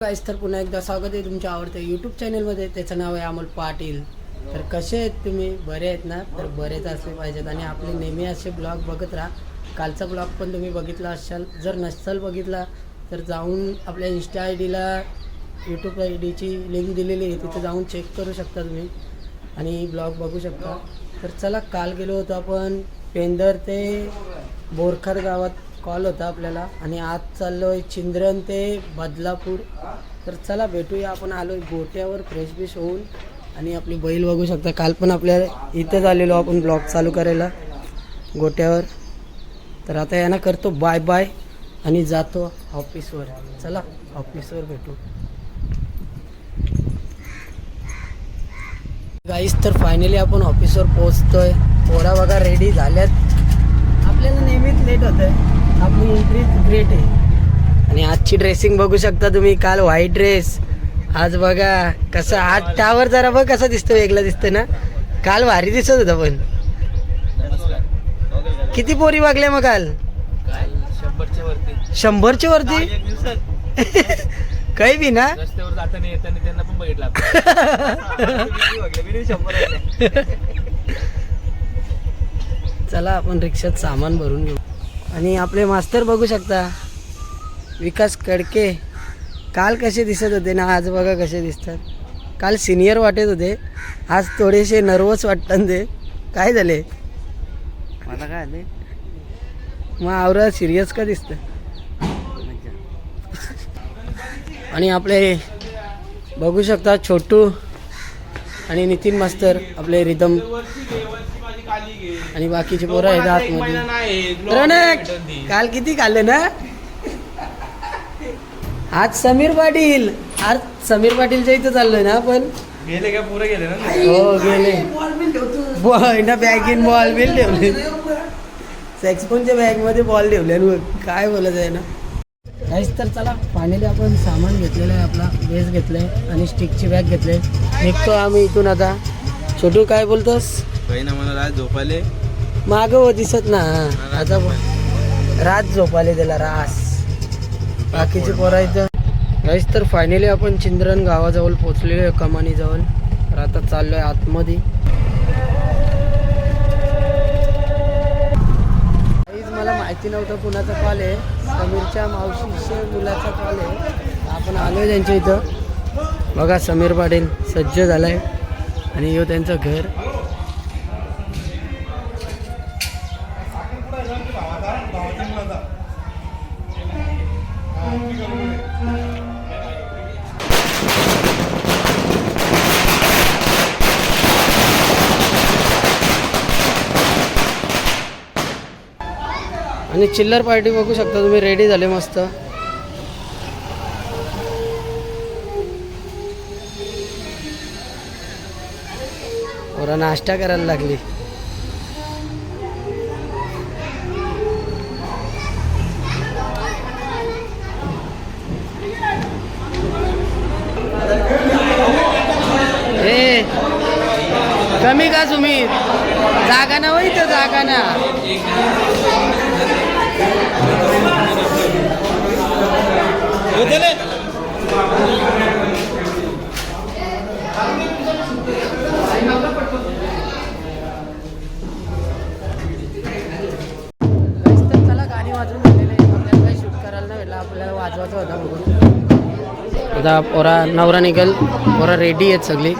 गाईस तर पुन्हा एकदा स्वागत आहे तुमच्या आवडत्या यूट्यूब चॅनलमध्ये त्याचं नाव आहे अमोल पाटील. तर कसे आहेत तुम्ही? बरे आहेत ना? तर बरेच असले पाहिजेत. आणि आपले नेहमी असे ब्लॉग बघत राहा. कालचा ब्लॉग पण तुम्ही बघितला असाल. जर नसाल बघितला तर जाऊन आपल्या इन्स्टा आय डीला यूट्यूब आय डीची लिंक दिलेली आहे. तिथे जाऊन चेक करू शकता तुम्ही. आणि ब्लॉग बघू शकता. तर चला काल गेलो होतो आपण पेंदर ते बोरखर गावात. कॉल होता आपल्याला. आणि आज चाललो आहे चिंद्रन ते बदलापूर. तर चला भेटूया आपण. आलो आहे गोट्यावर फ्रेश बिश होऊन. आणि आपली बैल बघू शकता. काल पण आपल्या इथेच आलेलो आपण ब्लॉग चालू करायला. गोट्यावर. तर आता यांना करतो बाय बाय आणि जातो ऑफिसवर चला ऑफिसवर भेटू. गाईस तर फायनली आपण ऑफिसवर पोहोचतोय. पोरा बघा रेडी झाल्यात. आपल्याला नेहमीच लेट होत आहे आपली एंट्री ग्रेट आहे. आणि आजची ड्रेसिंग बघू शकता तुम्ही काल व्हाईट ड्रेस आज बघा कसं आज टावर जरा बघ कसं दिसतं वेगळं दिसतं ना. काल भारी दिसत होतं पण. किती पोरी वागल्या मग काल? शंभरच्या वरती. काही बी ना. चला आपण रिक्षात सामान भरून घेऊ. आणि आपले मास्तर बघू शकता. विकास कडके. काल कसे दिसत होते ना आज बघा कसे दिसतात. काल सिनियर वाटत होते आज थोडेसे नर्वस वाटतात ते. काय झाले? मला काय आले मग आवरा सिरियस का दिसतं आणि आपले बघू शकता छोटू आणि नितीन मास्तर आपले रिदम आणि बाकीचे पोरं आहेत आतमध्ये. रौनक काल किती खाल्ले ना? आज समीर पाटील. आज समीर पाटीलच्या इथं चाललोय ना आपण. गेले का? पुरे गेले ना? हो गेले. बॉल ना बॅग इन बॉल बिल ठेवले. सेक्सपोनच्या बॅगमध्ये बॉल ठेवले मग काय बोलत आहे ना? काहीच तर चला फायनली आपण सामान घेतलेलं आहे आपला बेस घेतलंय आणि स्टिकची बॅग घेतले निघतो आम्ही इथून आता. छोटू काय बोलतोस? काही ना मला राज झोपाले माग दिसत ना. आता रात झोपाले त्याला रास. बाकीचे पोरायचं इथं काहीच तर फायनली आपण चिंद्रन गावाजवळ पोचलेलो आहे कमानीजवळ. तर आता चाललोय आतमध्ये. मला माहिती नव्हतं कुणाचा कॉल आहे. समीरच्या मावशीच्या मुलाचा कॉल आहे. आपण आलोय त्यांच्या इथं. बघा समीर पाटील सज्ज झालाय. आणि यो त्यांचं घर. आणि चिल्लर पार्टी बघू शकता तुम्ही रेडी झाले मस्त. पोरं नाश्ता करायला लागली. ए कमी का तुम्ही जागा ना होई तर जागा ना तर चला गाणी वाजवून झालेली आहे आपल्याला काही शूट करायला नाही भेटलं आपल्याला वाजवायचं होता बघून आता पोरा नवरा निघेल. पोरा रेडी आहेत सगळी.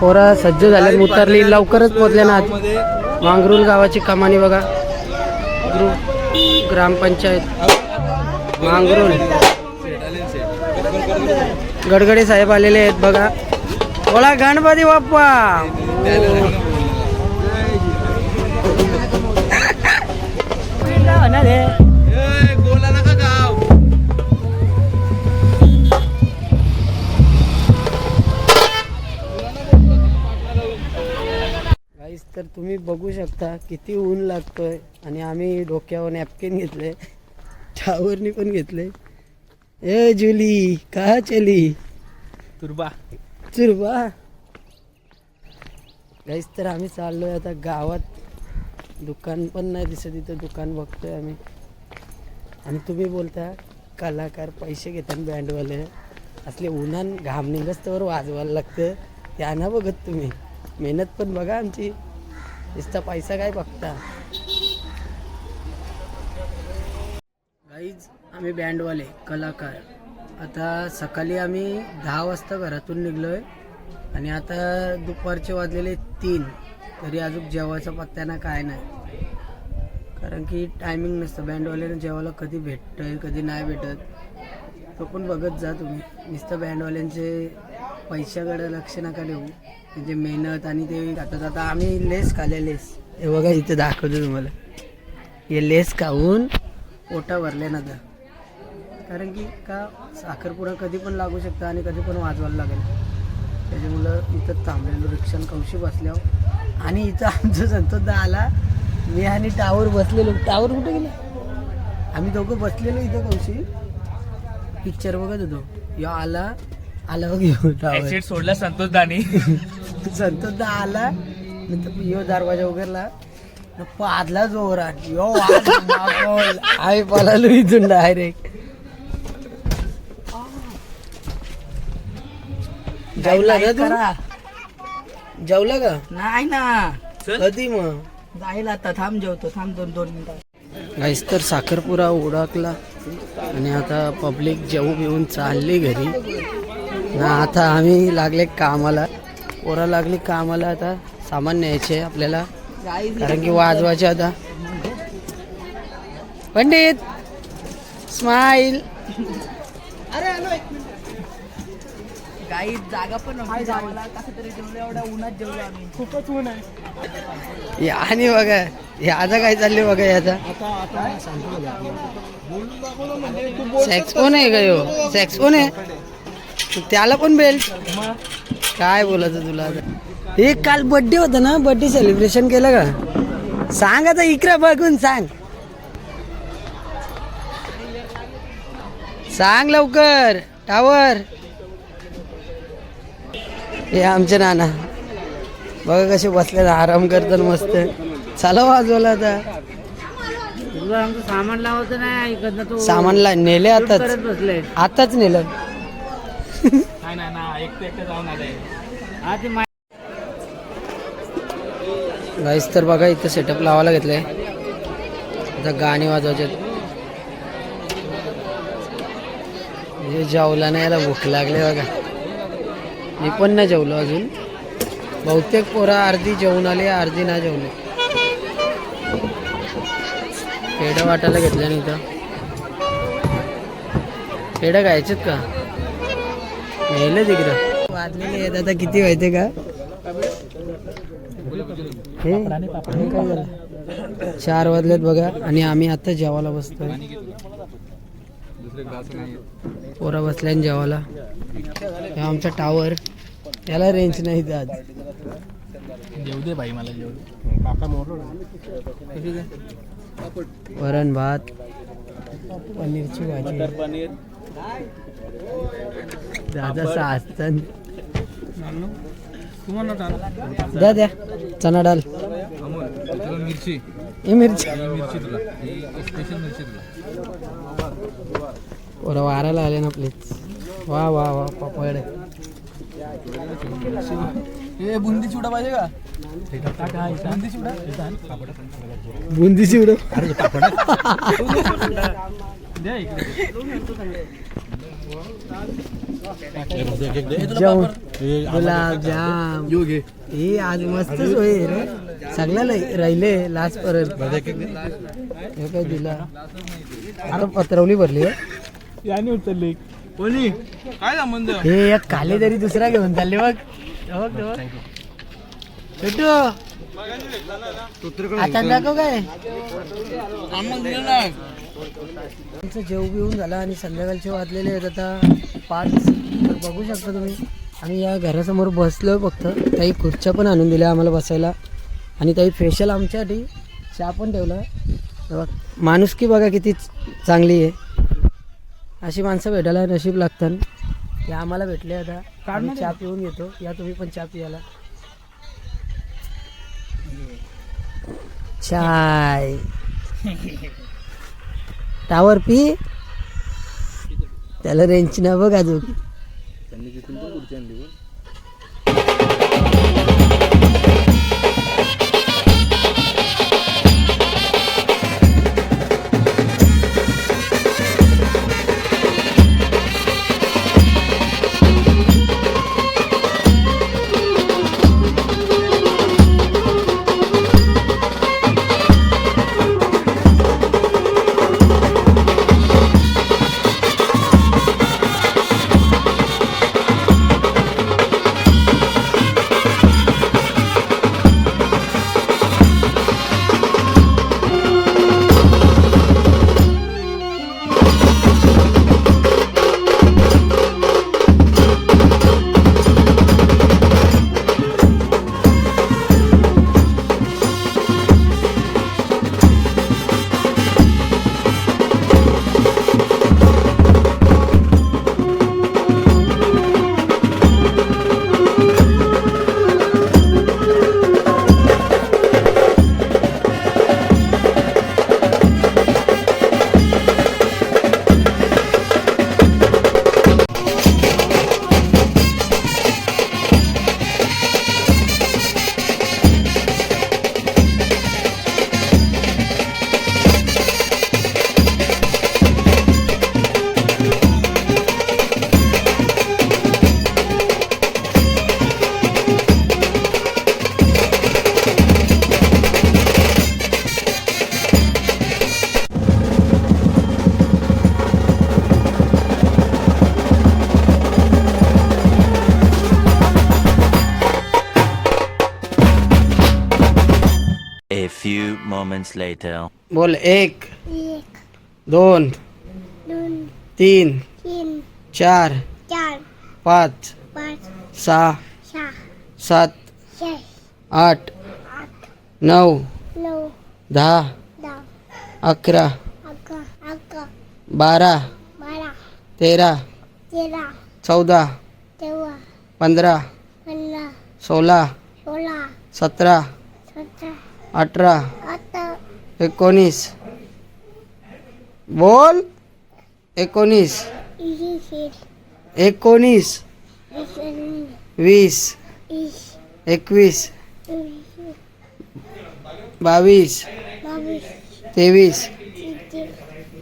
पोरा सज्ज झाले उतरली लवकरच पोचले ना आज. मांगरुल गावाची कमानी बघा. ग्रुप ग्रामपंचायत. मांगरुल. गडगडे साहेब आलेले आहेत बघा. बोला गणपती बाप्पा. गोला तर तुम्ही बघू शकता किती ऊन लागतोय. आणि आम्ही डोक्यावर नॅपकिन घेतले. टावरनी पण घेतले. ए जुली का चली? तुरबा. चुरबा गाईस तर आम्ही चाललोय आता गावात. दुकान पण नाही दिसत इथं दुकान बघतोय आम्ही. आणि तुम्ही बोलता कलाकार पैसे घेतात बँडवाले असले उन्हान घाम निघस्तवर वाजवायला लागतं. त्यांना बघत तुम्ही. मेहनत पण बघा आमची. नुसता पैसा काय बघता? गाईज आम्ही बँडवाले कलाकार. आता सकाळी आम्ही दहा वाजता घरातून निघलोय आणि आता दुपारचे वाजलेले तीन. तरी अजून जेवायचा पत्त्याना काय नाही. कारण की टायमिंग नसतं. बँडवाल्यानं जेवायला कधी भेटतंय कधी नाही भेटत. तो पण बघत जा तुम्ही. नुसतं बँडवाल्यांचे पैशाकडे लक्ष नका देऊ. त्यांची मेहनत आणि ते आता आता आम्ही लेस खाल्ले लेस. हे बघा इथे दाखवतो तुम्हाला. हे लेस खाऊन पोटा भरले ना कारण की का साखरपुडा कधी पण लागू शकतं आणि कधी पण वाजवायला लागेल. त्याच्यामुळं इथं थांबलेलो रिक्षान कौशी बसल्यावर. आणि इथं आमचं संतोषदा आला. मी आणि टावर बसलेलो. टावर कुठे गेला? आम्ही दोघं बसलेलो इथं कौशी. पिक्चर बघत होतो. यो आला. आला बघ सोडला संतोष दानी संतोषदा आला नंतर यो दरवाजा उघडला. न पादला जोरात. Yo was मागवल. आम्ही पळालो इथून डायरेक्ट जेवला का तू? जेवला का? नाही ना. कधी मग? जाईल आता थांब जेवतो थांब दोन दोन मिनिटं. गाईस तर साखरपुरा उडकला आणि आता पब्लिक जेवू बिवून चालली घरी. ना आता आम्ही लागले कामाला. पोरा लागली कामाला आता सामान न्यायचे आहे आपल्याला. कारण की वाजवायचे आता. पंडित स्माईल काही जागा पण नव्हती जेवायला कसं तरी जेवलं एवढ्या उन्हात जेवलो आम्ही. खूपच ऊन आहे. आणि बघा हे आता काय चालले बघा याचा सॅक्सफोन आहे का यो? सॅक्सफोन आहे? त्याला पण बेल्ट काय बोलायचं तुला आता? हे काल बर्थडे होता ना बर्थडे सेलिब्रेशन केलं का? सांग आता इकडं बघून सांग. सांग लवकर टावर. हे आमचे नाना. बघा कसे बसले आराम करतात मस्त. चला वाजवला आता. सामान लावायचं नाही सामानला नेले आताच. आताच नेलं. नाही नाही ना एकटं एकटं जाऊन आलंय. गाईस तर बघा इथं सेटअप लावायला घेतलंय. आता गाणी वाजवायचे हे जेवला नाही याला भूक लागले बघा. मी पण नाही जेवलो अजून. बहुतेक पोरं अर्धी जेवून आली अर्धी नाही जेवले. पेढं वाटायला घेतलं नाही इथं. पेढं खायचेत का? नेलं तिकडं. वाजलेले आहेत. आता किती माहिती का? हे? काय झालं चार वाजलेत बघा. आणि आम्ही आता जेवायला बसतोय. पोरा बसल्या जेवायला. हे आमचा टावर याला रेंज नाही आज. जेवू दे बाई मला जेवू वरण भात. पनीरची भाजी. पनीर दादा द्या द्या. चना डाल. मिरची. हे मिरची. मिरची तुला. स्पेशल मिरची तुला. पोरं वारायला आले ना प्लीज वा वा वा पापड. हे बुंदी चिवडा पाहिजे का? बुंदी चिवडा? इकडे जेवण गुलाबजाम हे आज मस्तच होय रे. सगळ्या लय- राहिले लास्ट परत हे काय दिला? आता पत्रवली भरली आहे. याने उचलली. कोणी काय संबंध हे एक खाली तरी दुसरा घेऊन चालले बघ. आता दाखव काय? आमचं जेव बिवून झाला आणि संध्याकाळचे वाजलेले आहेत आता पाच. तर बघू शकता तुम्ही. आम्ही या घरासमोर बसलोय फक्त. काही खुर्च्या पण आणून दिल्या आम्हाला बसायला. आणि काही स्पेशल आमच्यासाठी चहा पण ठेवला. बघ, माणुसकी बघा किती चांगली आहे. अशी माणसं भेटायला नशीब लागतात. ते आम्हाला भेटले आता. आम्ही चहा पिऊन घेतो. या तुम्ही पण चहा पियाला. चाय. टावर पी. त्याला रेंज ना बघ अजून. Moments later. बोल एक दोन तीन चार पाच सहा सात आठ नऊ दहा अकरा बारा तेरा चौदा पंधरा सोळा सतरा अठरा एकोणीस. बोल. एकोणीस. एकोणीस. वीस. एकवीस. बावीस. तेवीस.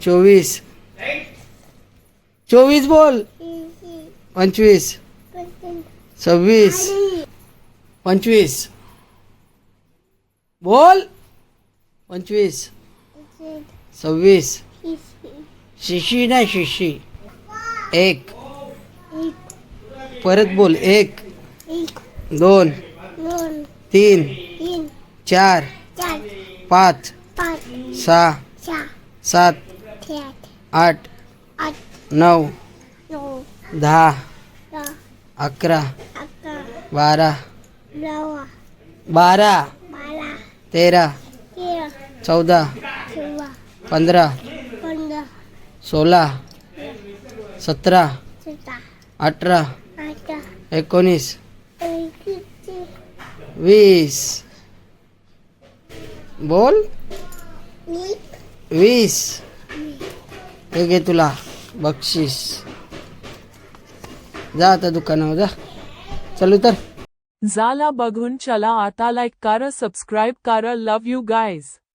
चोवीस. चोवीस बोल. पंचवीस. सव्वीस. पंचवीस. बोल. पंचवीस. सव्वीस. शिशी ना शिशी. एक. परत बोल एक. दोन. तीन. चार. पाच. सहा. सात. आठ. नऊ. दहा. अकरा. बारा. बारा. तेरा. चौदा पंधरा सोळा सतरा अठरा एकोणीस वीस. बोल. वीस. हे घे तुला बक्षीस. जा आता दुकानावर जा. चलू तर झाला बघून चला आता लाईक करा सबस्क्राईब करा. लव यू गाईज